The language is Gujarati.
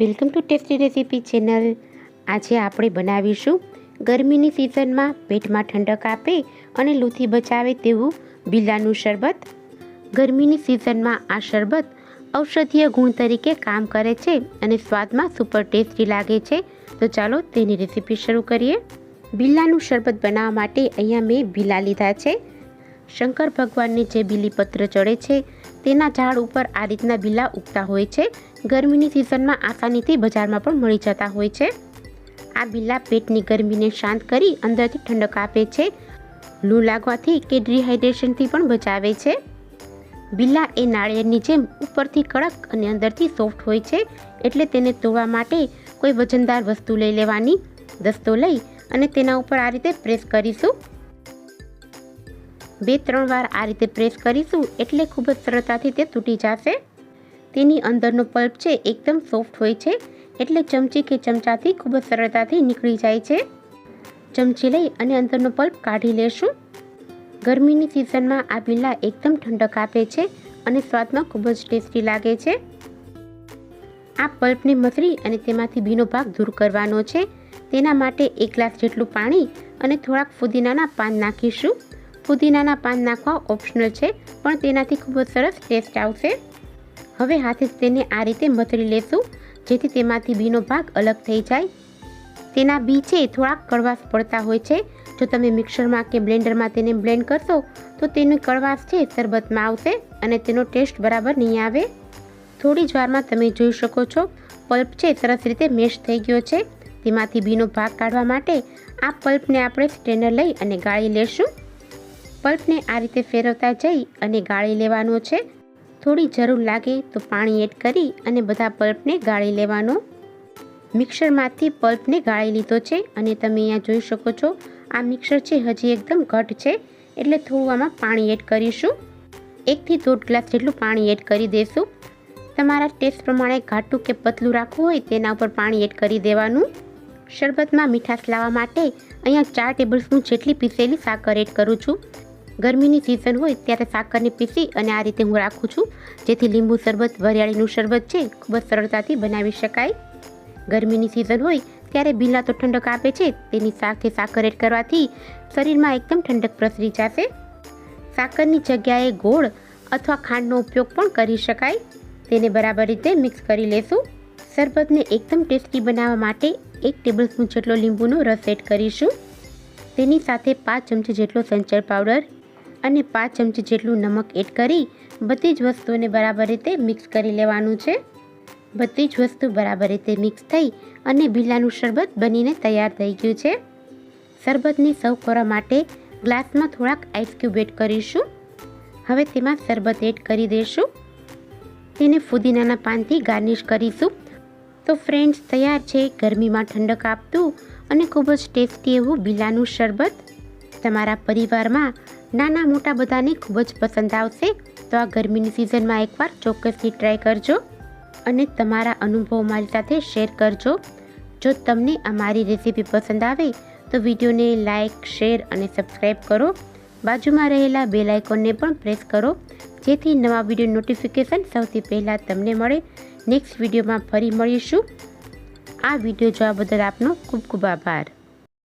Welcome to tasty recipe channel. આજે આપણે બનાવીશું ગરમીની સિઝનમાં પેટમાં ઠંડક આપે અને લૂથી બચાવે તેવું બિલાનું શરબત. ગરમીની સિઝનમાં આ શરબત ઔષધીય ગુણ તરીકે કામ કરે છે અને સ્વાદમાં સુપર ટેસ્ટી લાગે છે. તો ચાલો તેની રેસીપી શરૂ કરીએ. બિલાનું શરબત બનાવવા માટે અહીંયા મેં બિલા લીધા છે. શંકર ભગવાનને જે બીલીપત્ર ચડે છે, તેના ઝાડ ઉપર આ રીતના બીલા ઉગતા હોય છે. ગરમીની સિઝનમાં આસાનીથી બજારમાં પણ મળી જતા હોય છે. આ બીલા પેટની ગરમીને શાંત કરી અંદરથી ઠંડક આપે છે. લૂ લાગવાથી કે ડિહાઇડ્રેશનથી પણ બચાવે છે. બિલા એ નાળિયેરની જેમ ઉપરથી કડક અને અંદરથી સોફ્ટ હોય છે, એટલે તેને તોડવા માટે કોઈ વજનદાર વસ્તુ લઈ લેવાની. દસ્તો લઈ અને તેના ઉપર આ રીતે પ્રેસ કરીશું. બે ત્રણ વાર આ રીતે પ્રેસ કરીશું એટલે ખૂબ જ સરળતાથી તે તૂટી જશે. તેની અંદરનો પલ્પ છે એકદમ સોફ્ટ હોય છે એટલે ચમચી કે ચમચાથી ખૂબ જ સરળતાથી નીકળી જાય છે. ચમચી લઈ અને અંદરનો પલ્પ કાઢી લેશું. ગરમીની સિઝનમાં આ બિલ્લા એકદમ ઠંડક આપે છે અને સ્વાદમાં ખૂબ જ ટેસ્ટી લાગે છે. આ પલ્પને મસળી અને તેમાંથી ભીનો ભાગ દૂર કરવાનો છે. તેના માટે એક ગ્લાસ જેટલું પાણી અને થોડાક ફુદીનાના પાન નાખીશું. ફુદીનાના પાન નાખવા ઓપ્શનલ છે, પણ તેનાથી ખૂબ જ સરસ ટેસ્ટ આવશે. હવે હાથે તેને આ રીતે મથળી લેશું, જેથી તેમાંથી બીનો ભાગ અલગ થઈ જાય. તેના બી છે થોડાક કડવાશ પડતા હોય છે. જો તમે મિક્સરમાં કે બ્લેન્ડરમાં તેને બ્લેન્ડ કરશો, તો તેની કડવાશ છે શરબતમાં આવશે અને તેનો ટેસ્ટ બરાબર નહીં આવે. થોડી જ વારમાં તમે જોઈ શકો છો, પલ્પ છે સરસ રીતે મેશ થઈ ગયો છે. તેમાંથી બીનો ભાગ કાઢવા માટે આ પલ્પને આપણે સ્ટ્રેનર લઈ અને ગાળી લેશું. પલ્પને આ રીતે ફેરવતા જઈ અને ગાળી લેવાનો છે. થોડી જરૂર લાગે તો પાણી એડ કરી અને બધા પલ્પને ગાળી લેવાનો. મિક્સરમાંથી પલ્પને ગાળી લીધો છે અને તમે અહીંયા જોઈ શકો છો, આ મિક્સર છે, હજી એકદમ ઘટ છે, એટલે થોડું આમાં પાણી એડ કરીશું. એકથી દોઢ ગ્લાસ જેટલું પાણી એડ કરી દઈશું તમારા ટેસ્ટ પ્રમાણે ઘાટું કે પતલું રાખવું હોય તેના ઉપર પાણી એડ કરી દેવાનું. શરબતમાં મીઠાશ લાવવા માટે અહીંયા ચાર ટેબલ સ્પૂન જેટલી પીસેલી સાકર એડ કરું છું. ગરમીની સિઝન હોય ત્યારે સાકરને પીસી અને આ રીતે હું રાખું છું. જેથી લીંબુ શરબત, વરિયાળીનું શરબત છે, ખૂબ જ સરળતાથી બનાવી શકાય. ગરમીની સિઝન હોય ત્યારે ભીલા તો ઠંડક આપે છે, તેની સાથે સાકર એડ કરવાથી શરીરમાં એકદમ ઠંડક પ્રસરી જશે. સાકરની જગ્યાએ ગોળ અથવા ખાંડનો ઉપયોગ પણ કરી શકાય. તેને બરાબર રીતે મિક્સ કરી લેશું. શરબતને એકદમ ટેસ્ટી બનાવવા માટે એક ટેબલ સ્પૂન જેટલો લીંબુનો રસ એડ કરીશું. તેની સાથે પાંચ ચમચી જેટલો સંચર પાવડર અને પાંચ ચમચી જેટલું નમક એડ કરી બધી જ વસ્તુઓને બરાબર રીતે મિક્સ કરી લેવાનું છે. બધી જ વસ્તુ બરાબર રીતે મિક્સ થઈ અને બિલાનું શરબત બનીને તૈયાર થઈ ગયું છે. શરબતને સર્વ કરવા માટે ગ્લાસમાં થોડાક આઈસ એડ કરીશું. હવે તેમાં શરબત એડ કરી દઈશું. તેને ફુદીનાના પાનથી ગાર્નિશ કરીશું. તો ફ્રેન્ડ્સ તૈયાર છે, ગરમીમાં ઠંડક આપતું અને ખૂબ જ ટેસ્ટી એવું બિલાનું શરબત. તમારા પરિવારમાં નાના મોટા બધાને ખૂબ જ પસંદ આવશે. તો આ ગરમીની સિઝનમાં એકવાર ચોક્કસથી ટ્રાય કરજો અને તમારા અનુભવો મારી સાથે શેર કરજો. જો તમને આ મારી રેસીપી પસંદ આવે, તો વિડીયોને લાઇક શેર અને સબસ્ક્રાઈબ કરો. બાજુમાં રહેલા બેલ આઇકોનને પણ પ્રેસ કરો, જેથી નવા વીડિયો નોટિફિકેશન સૌથી પહેલાં તમને મળે. નેક્સ્ટ વિડીયોમાં ફરી મળીશું. આ વીડિયો જોવા બદલ આપનો ખૂબ ખૂબ આભાર.